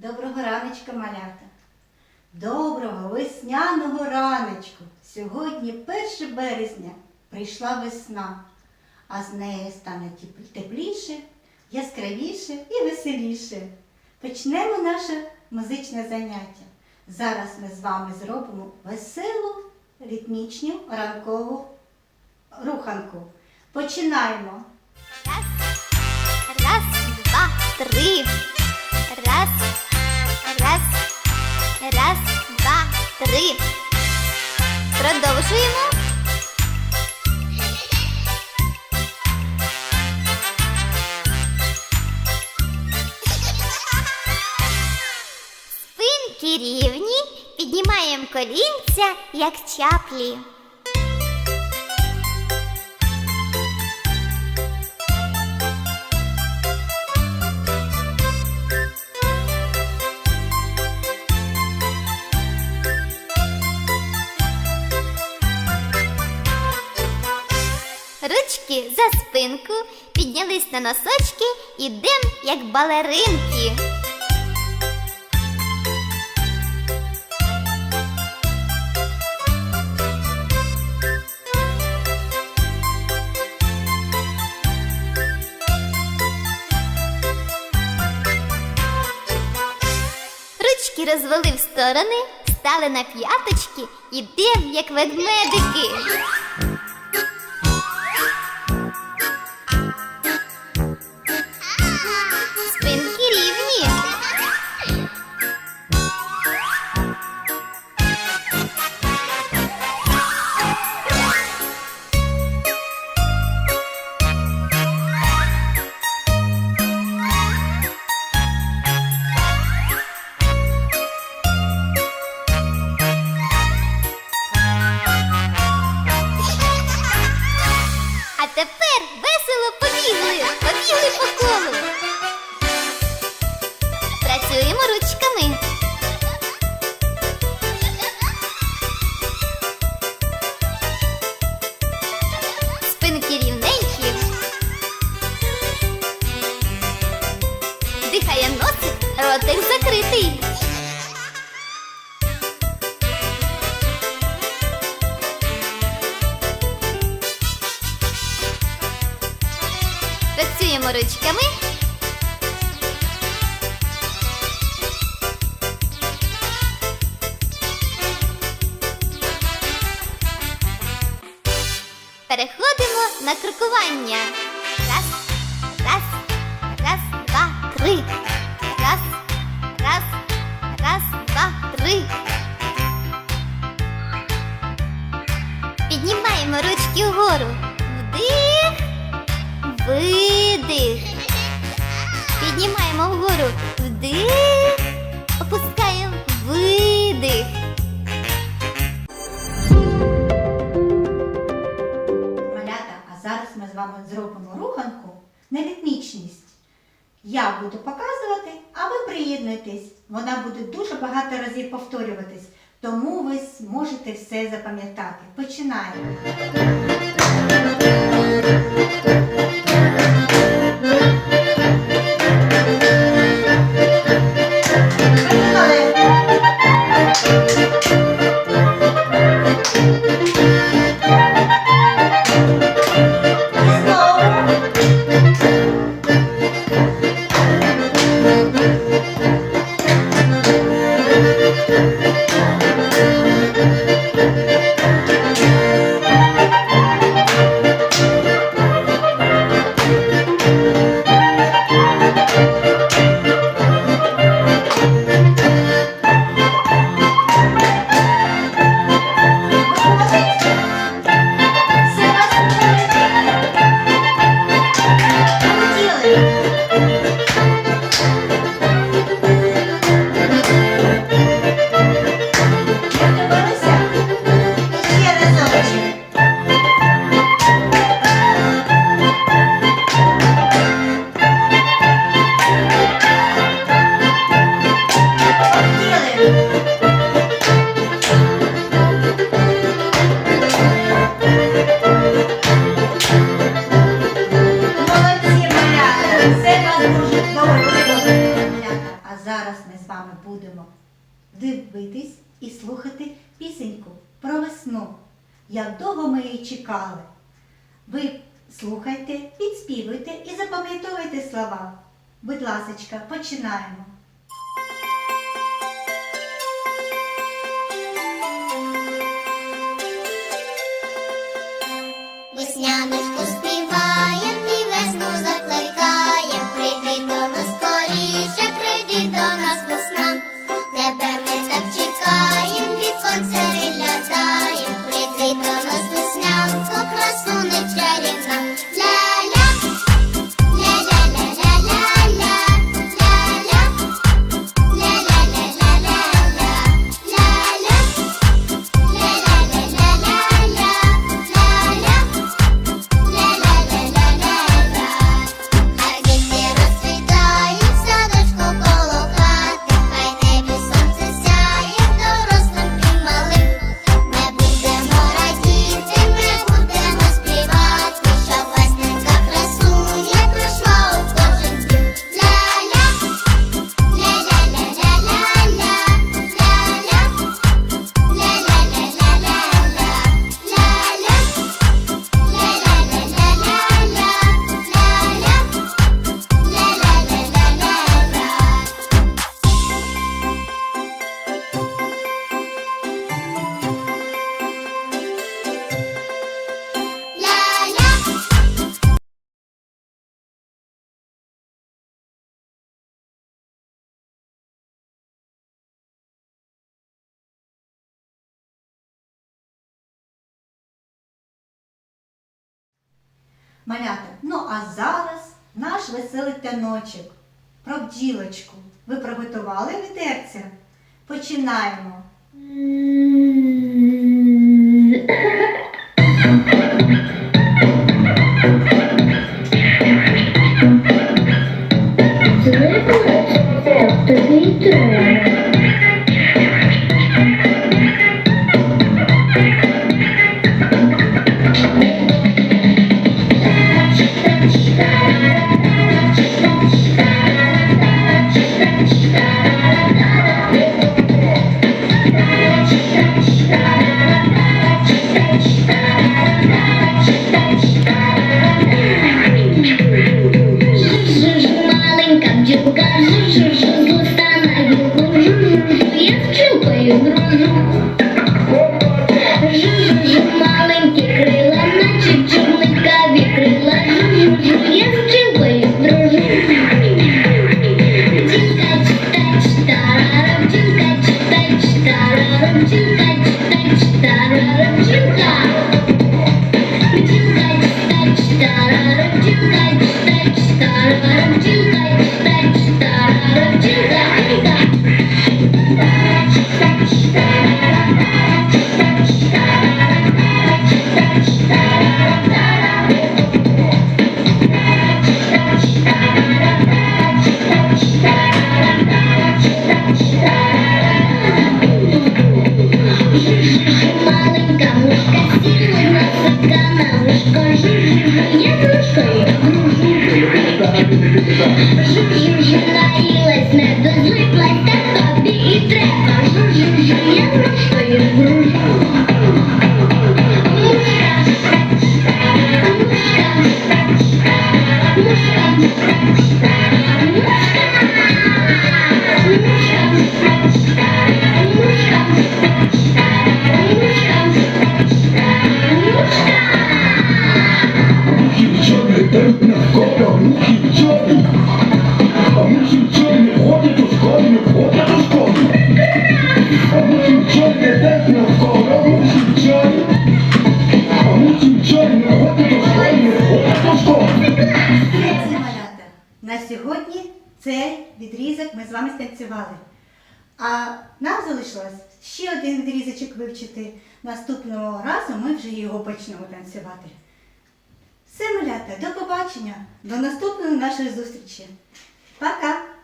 Доброго раночка, малята. Доброго весняного раночку. Сьогодні 1 березня прийшла весна, а з нею стане тепліше, яскравіше і веселіше. Почнемо наше музичне заняття. Зараз ми з вами зробимо веселу ритмічну ранкову руханку. Починаємо. Раз, раз, два, три. Раз, раз, два, три. Продовжуємо. Спинки рівні, піднімаємо колінця, як чаплі. Ручки за спинку, піднялись на носочки, ідем як балеринки. Ручки розвели в сторони, стали на п'яточки, ідем як ведмедики. Спинки. Дихає носик, ротик закритий. Працюємо ручками. Переходимо на крокування. Раз, раз, раз, два, три. Раз, раз, раз, два, три. Піднімаємо ручки вгору. Вдих, видих. Піднімаємо вгору. Вдих, Я буду показувати, а ви приєднуйтесь. Вона буде дуже багато разів повторюватись, тому ви зможете все запам'ятати. Починаємо. Слухайте, відспівуйте і запам'ятовуйте слова. Будь ласка, починаємо. Весняний Малята, ну а зараз наш веселий таночок про бджілочку. Ви приготували відерця? Починаємо. Christ. Скажи, не дружкой. На сьогодні цей відрізок ми з вами станцювали. А нам залишилось ще один відрізочок вивчити. Наступного разу ми вже його почнемо танцювати. Все, малята, до побачення, до наступної нашої зустрічі. Пока!